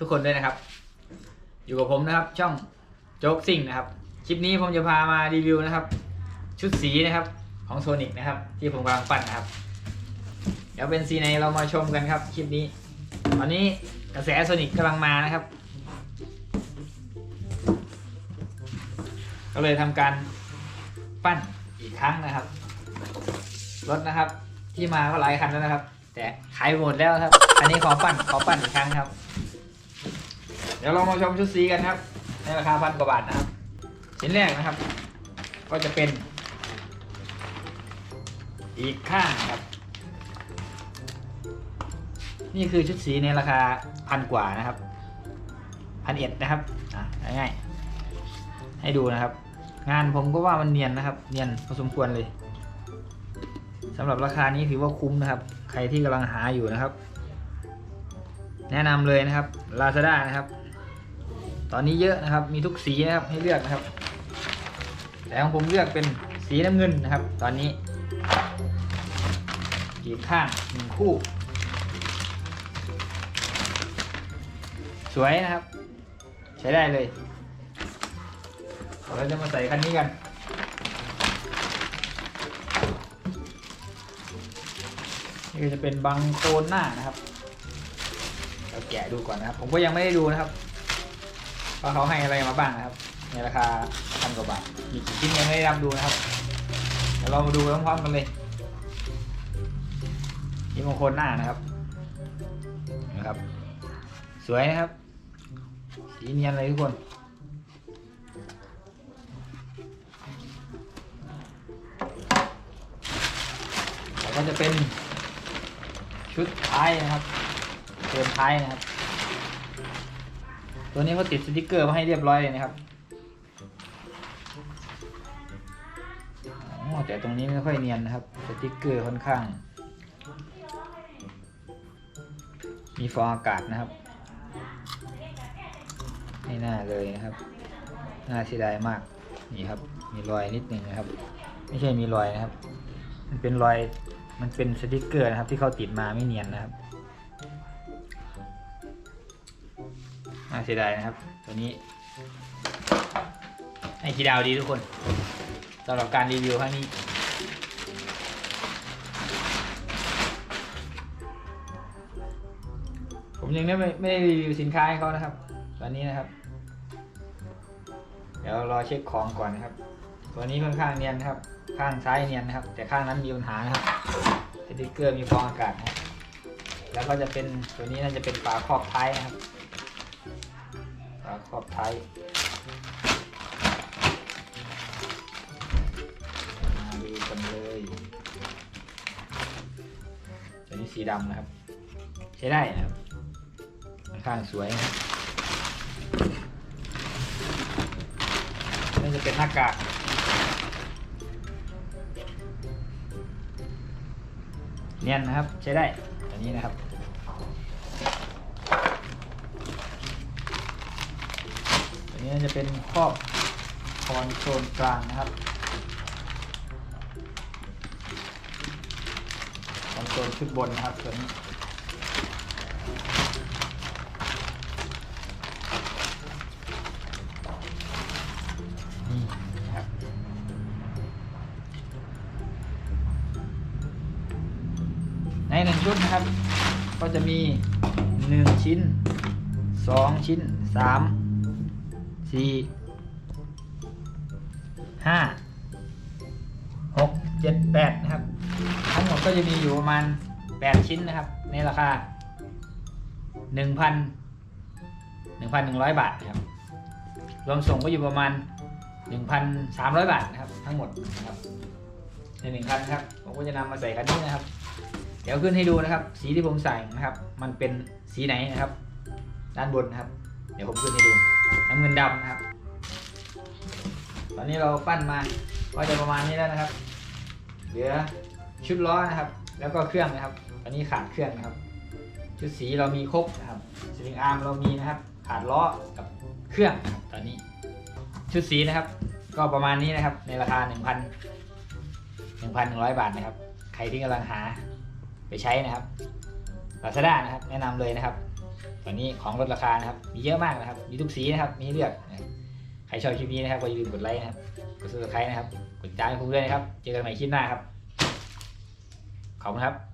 ทุกคนด้วยนะครับ อยู่กับผมนะครับ ช่องโจ๊กซิ่งนะครับ คลิปนี้ผมจะพามารีวิวนะครับ ชุดสีนะครับของโซนิกนะครับ ที่ผมกำลังปั้นนะครับ เดี๋ยวเป็นสีไหนเรามาชมกันครับคลิปนี้ ตอนนี้กระแสโซนิกกำลังมานะครับ ก็เลยทำการปั้นอีกครั้งนะครับรถนะครับ ที่มาก็หลายคันแล้วนะครับ แต่ขายหมดแล้วครับ อันนี้ขอปั้นขอปั้นอีกครั้งครับ เดี๋ยวเรามาชมชุดสีกันครับ ในราคาพันกว่าบาทนะครับ ชิ้นแรกนะครับ ก็จะเป็น อีกข้างครับ นี่คือชุดสีในราคาพันกว่านะครับพันเอ็ดนะครับอะง่ายๆให้ดูนะครับ งานผมก็ว่ามันเนียนนะครับ เนียนพอสมควรเลยสำหรับราคานี้ถือว่าคุ้มนะครับ ใครที่กำลังหาอยู่นะครับ แนะนำเลยนะครับ Lazada นะครับ ตอนนี้เยอะนะครับ มีทุกสีนะครับให้เลือกนะครับ แต่ของผมเลือกเป็นสีน้ำเงินนะครับ ตอนนี้กีข้างหนึ่งคู่ สวยนะครับ ใช้ได้เลยเราจะมาใส่คันนี้กันนี่ก็จะเป็นบังโคนหน้านะครับ เราแกะดูก่อนนะครับ ผมก็ยังไม่ได้ดูนะครับ ว่าเขาให้อะไรมาบ้างนะครับ ในราคาพันกว่าบาท มีกี่ชิ้นยังไม่ได้รับดูนะครับ เดี๋ยวเรามาดูพร้อมๆกันเลยนี่บังคนหน้านะครับ นะครับ สวยนะครับ สีเนียนเลยทุกคนแล้วก็จะเป็นชุดท้ายนะครับเติมท้ายนะครับ ตัวนี้เขาติดสติกเกอร์มาให้เรียบร้อยเลยนะครับแต่ตรงนี้ไม่ค่อยเนียนนะครับ สติกเกอร์ค่อนข้าง มีฟองอากาศนะครับไม่น่าเลยนะครับ น่าเสียดายมาก นี่ครับ มีรอยนิดนึงนะครับ ไม่ใช่มีรอยนะครับ มันเป็นรอย มันเป็นสติกเกอร์นะครับ ที่เขาติดมาไม่เนียนนะครับ น่าเสียดายนะครับ ตัวนี้ให้คีดาวดีทุกคนสำหรับการรีวิวครั้งนี้ผมยังไม่ไม่ได้รีวิวสินค้าให้เขานะครับ ตอนนี้นะครับ เดี๋ยวรอเช็คของก่อนนะครับ ตัวนี้ค่อนข้างเนียนนะครับ ข้างซ้ายเนียนนะครับ แต่ข้างนั้นมีปัญหานะครับสติ๊กเกอร์มีฟองอากาศนะแล้วก็จะเป็นตัวนี้น่าจะเป็นฝาครอบท้ายนะครับาครอบไทยมาดูกันเลยตัวนี้สีดำนะครับ ใช้ได้นะครับค่อนข้างสวยนะนี่จะเป็นหน้ากากเนียนนะครับใช้ได้ตัวนี้นะครับ ตัว นี้จะเป็นครอบคอนโซลกลางนะครับคอนโซลชุดบนนะครับตัวนี้นี่ครับในหนึ่งชุดนะครับ ก็จะมีหนึ่งชิ้นสองชิ้นสาม สี่ห้าหกเจ็ดแปดนะครับ ทั้งหมดก็จะมีอยู่ประมาณแปดชิ้นนะครับ ในราคาหนึ่งพันหนึ่งพันหนึ่งร้อยบาทนะครับ รวมส่งก็อยู่ประมาณ1,300บาทนะครับ ทั้งหมดนะครับในหนึ่งคันครับผมก็จะนำมาใส่คันนี้นะครับ เดี๋ยวขึ้นให้ดูนะครับ สีที่ผมใส่นะครับ มันเป็นสีไหนนะครับ ด้านบนนะครับ เดี๋ยวผมขึ้นให้ดู น้ำเงินดำนะครับ ตอนนี้เราปั้นมาก็จะประมาณนี้แล้วนะครับ เหลือชุดล้อนะครับ แล้วก็เครื่องนะครับ ตอนนี้ขาดเครื่องนะครับ ชุดสีเรามีครบนะครับสลิงอาร์มเรามีนะครับ ขาดล้อกับเครื่องนะครับตอนนี้ ชุดสีนะครับ ก็ประมาณนี้นะครับ ในราคา 1,000 1,100 บาทนะครับ ใครที่กำลังหาไปใช้นะครับ Lazada นะครับ แนะนำเลยนะครับ ตอนนี้ของลดราคานะครับ มีเยอะมากนะครับ มีทุกสีนะครับ มีเลือก ใครชอบคลิปนี้นะครับก็อย่าลืมกดไลค์นะครับ กดซับสไครต์นะครับ กดจ้าให้ผมด้วยนะครับ เจอกันใหม่คลิปหน้าครับ ขอบคุณครับ